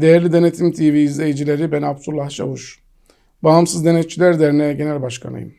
Değerli Denetim TV izleyicileri ben Abdullah Çavuş. Bağımsız Denetçiler Derneği Genel Başkanıyım.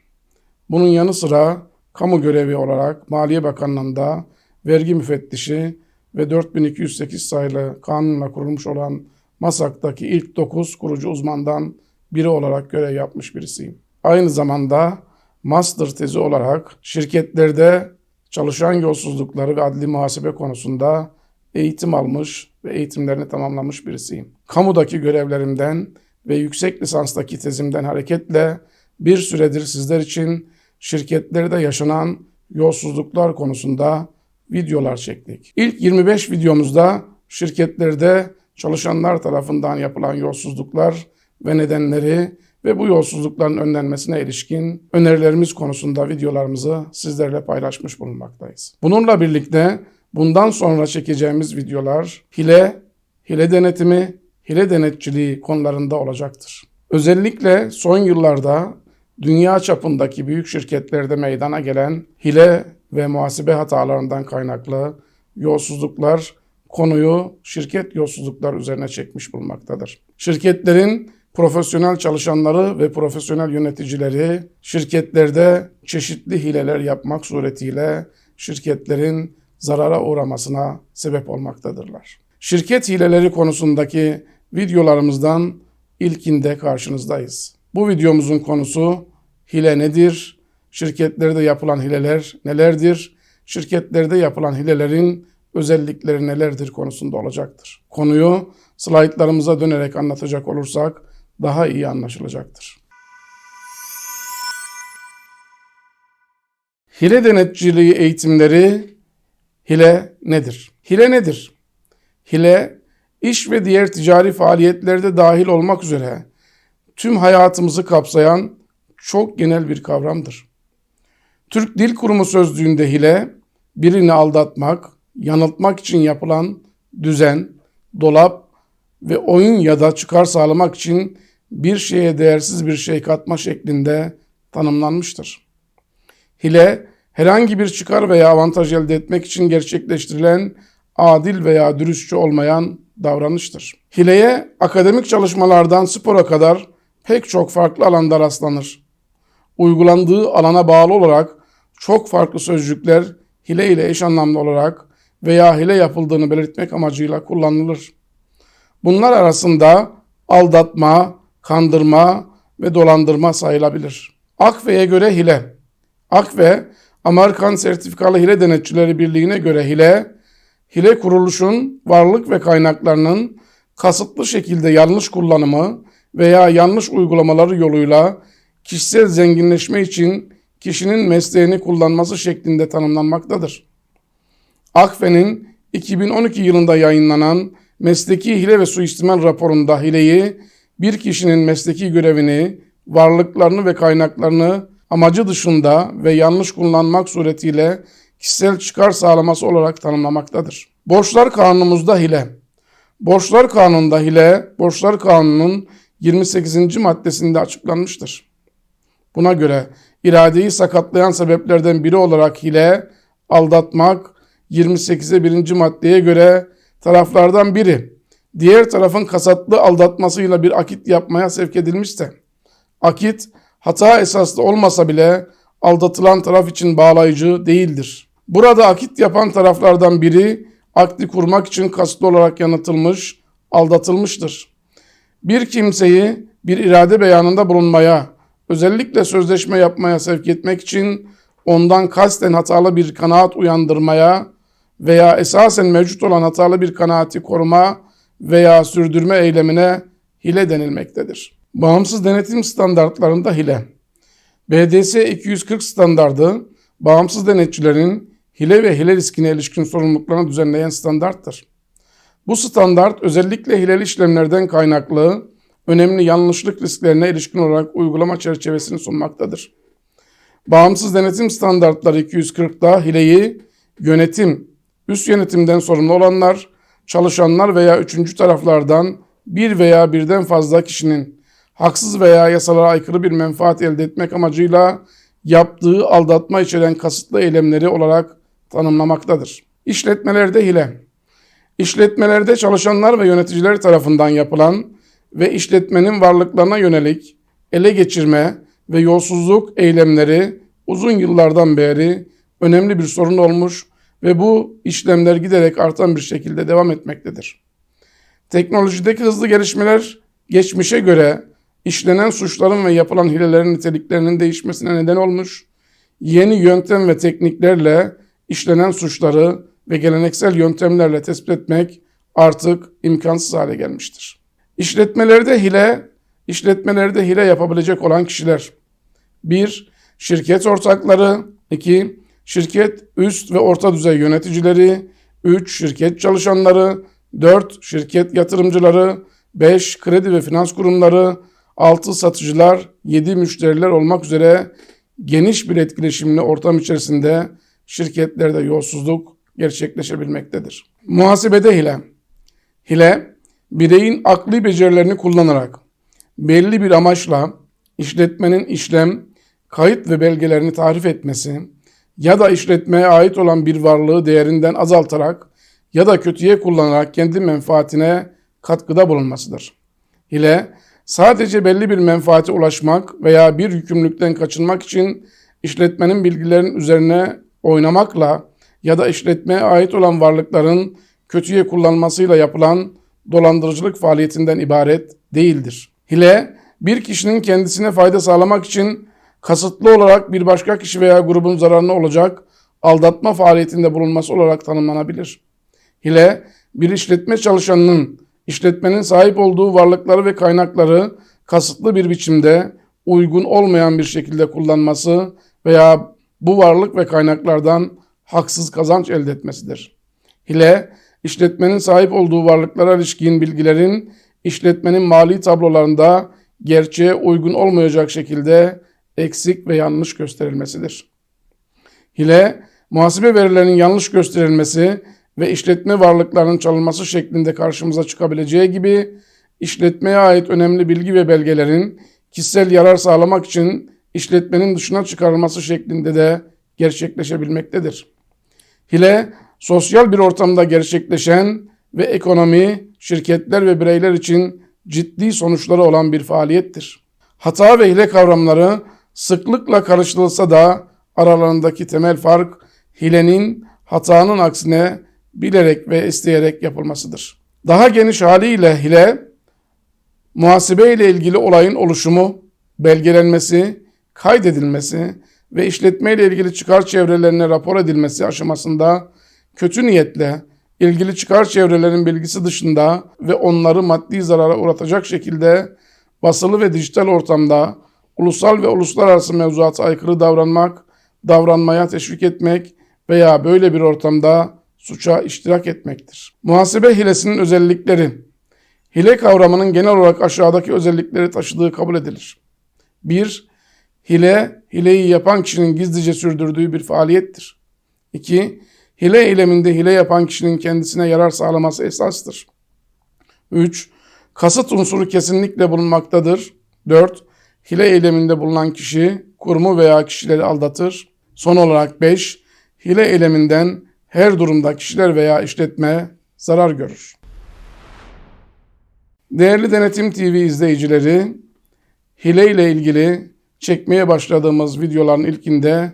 Bunun yanı sıra kamu görevi olarak Maliye Bakanlığı'nda vergi müfettişi ve 4208 sayılı kanunla kurulmuş olan MASAK'taki ilk 9 kurucu uzmandan biri olarak görev yapmış birisiyim. Aynı zamanda master tezi olarak şirketlerde çalışan yolsuzlukları ve adli muhasebe konusunda eğitim almış ve eğitimlerini tamamlamış birisiyim. Kamudaki görevlerimden ve yüksek lisanstaki tezimden hareketle bir süredir sizler için şirketlerde yaşanan yolsuzluklar konusunda videolar çektik. İlk 25 videomuzda şirketlerde çalışanlar tarafından yapılan yolsuzluklar ve nedenleri ve bu yolsuzlukların önlenmesine ilişkin önerilerimiz konusunda videolarımızı sizlerle paylaşmış bulunmaktayız. Bununla birlikte bundan sonra çekeceğimiz videolar hile, hile denetimi, hile denetçiliği konularında olacaktır. Özellikle son yıllarda dünya çapındaki büyük şirketlerde meydana gelen hile ve muhasebe hatalarından kaynaklı yolsuzluklar konuyu şirket yolsuzluklar üzerine çekmiş bulunmaktadır. Şirketlerin profesyonel çalışanları ve profesyonel yöneticileri şirketlerde çeşitli hileler yapmak suretiyle şirketlerin zarara uğramasına sebep olmaktadırlar. Şirket hileleri konusundaki videolarımızdan ilkinde karşınızdayız. Bu videomuzun konusu hile nedir? Şirketlerde yapılan hileler nelerdir? Şirketlerde yapılan hilelerin özellikleri nelerdir konusunda olacaktır. Konuyu slaytlarımıza dönerek anlatacak olursak daha iyi anlaşılacaktır. Hile denetçiliği eğitimleri hile nedir? Hile nedir? Hile iş ve diğer ticari faaliyetlerde dahil olmak üzere tüm hayatımızı kapsayan çok genel bir kavramdır. Türk Dil Kurumu sözlüğünde hile birini aldatmak, yanıltmak için yapılan düzen, dolap ve oyun ya da çıkar sağlamak için bir şeye değersiz bir şey katma şeklinde tanımlanmıştır. Hile, herhangi bir çıkar veya avantaj elde etmek için gerçekleştirilen adil veya dürüstçe olmayan davranıştır. Hileye akademik çalışmalardan spora kadar pek çok farklı alanda rastlanır. Uygulandığı alana bağlı olarak çok farklı sözcükler hile ile eş anlamlı olarak veya hile yapıldığını belirtmek amacıyla kullanılır. Bunlar arasında aldatma, kandırma ve dolandırma sayılabilir. Akve'ye göre hile. Akve, Amerikan Sertifikalı Hile Denetçileri Birliği'ne göre hile, hile kuruluşun varlık ve kaynaklarının kasıtlı şekilde yanlış kullanımı veya yanlış uygulamaları yoluyla kişisel zenginleşme için kişinin mesleğini kullanması şeklinde tanımlanmaktadır. Akfe'nin 2012 yılında yayınlanan Mesleki Hile ve Suistimal raporunda hileyi bir kişinin mesleki görevini, varlıklarını ve kaynaklarını amacı dışında ve yanlış kullanmak suretiyle kişisel çıkar sağlaması olarak tanımlamaktadır. Borçlar Kanunumuzda hile. Borçlar Kanunu'nda hile, Borçlar Kanunu'nun 28. maddesinde açıklanmıştır. Buna göre iradeyi sakatlayan sebeplerden biri olarak hile, aldatmak, 28'e 1. maddeye göre taraflardan biri diğer tarafın kasatlı aldatmasıyla bir akit yapmaya sevk edilmişse, akit hata esaslı olmasa bile aldatılan taraf için bağlayıcı değildir. Burada akit yapan taraflardan biri akdi kurmak için kasıtlı olarak yanıtılmış, aldatılmıştır. Bir kimseyi bir irade beyanında bulunmaya, özellikle sözleşme yapmaya sevk etmek için ondan kasten hatalı bir kanaat uyandırmaya veya esasen mevcut olan hatalı bir kanaati koruma veya sürdürme eylemine hile denilmektedir. Bağımsız denetim standartlarında hile. BDS 240 standardı bağımsız denetçilerin hile ve hile riskine ilişkin sorumluluklarını düzenleyen standarttır. Bu standart özellikle hileli işlemlerden kaynaklı önemli yanlışlık risklerine ilişkin olarak uygulama çerçevesini sunmaktadır. Bağımsız denetim standartları 240'da hileyi yönetim, üst yönetimden sorumlu olanlar, çalışanlar veya üçüncü taraflardan bir veya birden fazla kişinin haksız veya yasalara aykırı bir menfaat elde etmek amacıyla yaptığı aldatma içeren kasıtlı eylemleri olarak tanımlamaktadır. İşletmelerde hile. İşletmelerde çalışanlar ve yöneticiler tarafından yapılan ve işletmenin varlıklarına yönelik ele geçirme ve yolsuzluk eylemleri uzun yıllardan beri önemli bir sorun olmuş ve bu işlemler giderek artan bir şekilde devam etmektedir. Teknolojideki hızlı gelişmeler geçmişe göre işlenen suçların ve yapılan hilelerin niteliklerinin değişmesine neden olmuş, yeni yöntem ve tekniklerle işlenen suçları ve geleneksel yöntemlerle tespit etmek artık imkansız hale gelmiştir. İşletmelerde hile, işletmelerde hile yapabilecek olan kişiler 1. Şirket ortakları 2. Şirket üst ve orta düzey yöneticileri 3. Şirket çalışanları 4. Şirket yatırımcıları 5. Kredi ve finans kurumları 6. Satıcılar 7. Müşteriler olmak üzere geniş bir etkileşimli ortam içerisinde şirketlerde yolsuzluk gerçekleşebilmektedir. Muhasebede hile. Hile, bireyin akli becerilerini kullanarak belli bir amaçla işletmenin işlem, kayıt ve belgelerini tarif etmesi ya da işletmeye ait olan bir varlığı değerinden azaltarak ya da kötüye kullanarak kendi menfaatine katkıda bulunmasıdır. Hile, sadece belli bir menfaate ulaşmak veya bir yükümlülükten kaçınmak için işletmenin bilgilerinin üzerine oynamakla ya da işletmeye ait olan varlıkların kötüye kullanmasıyla yapılan dolandırıcılık faaliyetinden ibaret değildir. Hile, bir kişinin kendisine fayda sağlamak için kasıtlı olarak bir başka kişi veya grubun zararına olacak aldatma faaliyetinde bulunması olarak tanımlanabilir. Hile, bir işletme çalışanının işletmenin sahip olduğu varlıkları ve kaynakları kasıtlı bir biçimde uygun olmayan bir şekilde kullanması veya bu varlık ve kaynaklardan haksız kazanç elde etmesidir. Hile, işletmenin sahip olduğu varlıklara ilişkin bilgilerin işletmenin mali tablolarında gerçeğe uygun olmayacak şekilde eksik ve yanlış gösterilmesidir. Hile, muhasebe verilerinin yanlış gösterilmesi ve işletme varlıklarının çalınması şeklinde karşımıza çıkabileceği gibi işletmeye ait önemli bilgi ve belgelerin kişisel yarar sağlamak için işletmenin dışına çıkarılması şeklinde de gerçekleşebilmektedir. Hile, sosyal bir ortamda gerçekleşen ve ekonomi, şirketler ve bireyler için ciddi sonuçları olan bir faaliyettir. Hata ve hile kavramları sıklıkla karıştırılsa da aralarındaki temel fark hilenin hatanın aksine bilerek ve isteyerek yapılmasıdır. Daha geniş haliyle hile, muhasebe ile ilgili olayın oluşumu, belgelenmesi, kaydedilmesi ve işletme ile ilgili çıkar çevrelerine rapor edilmesi aşamasında kötü niyetle ilgili çıkar çevrelerin bilgisi dışında ve onları maddi zarara uğratacak şekilde basılı ve dijital ortamda ulusal ve uluslararası mevzuata aykırı davranmak, davranmaya teşvik etmek veya böyle bir ortamda suça iştirak etmektir. Muhasebe hilesinin özellikleri Hile kavramının genel olarak aşağıdaki özellikleri taşıdığı kabul edilir. 1. Hile, hileyi yapan kişinin gizlice sürdürdüğü bir faaliyettir. 2. Hile eyleminde hile yapan kişinin kendisine yarar sağlaması esastır. 3. Kasıt unsuru kesinlikle bulunmaktadır. 4. Hile eyleminde bulunan kişi kurumu veya kişileri aldatır. Son olarak 5. Hile eyleminden her durumda kişiler veya işletme zarar görür. Değerli Denetim TV izleyicileri, hile ile ilgili çekmeye başladığımız videoların ilkinde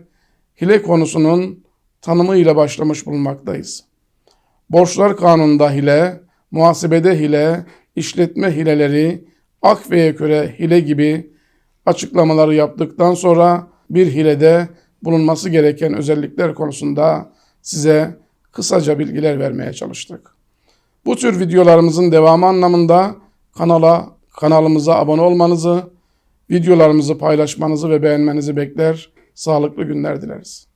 hile konusunun tanımıyla başlamış bulunmaktayız. Borçlar kanununda hile, muhasebede hile, işletme hileleri, ak ve köre hile gibi açıklamaları yaptıktan sonra bir hilede bulunması gereken özellikler konusunda size kısaca bilgiler vermeye çalıştık. Bu tür videolarımızın devamı anlamında kanala kanalımıza abone olmanızı, videolarımızı paylaşmanızı ve beğenmenizi bekler. Sağlıklı günler dileriz.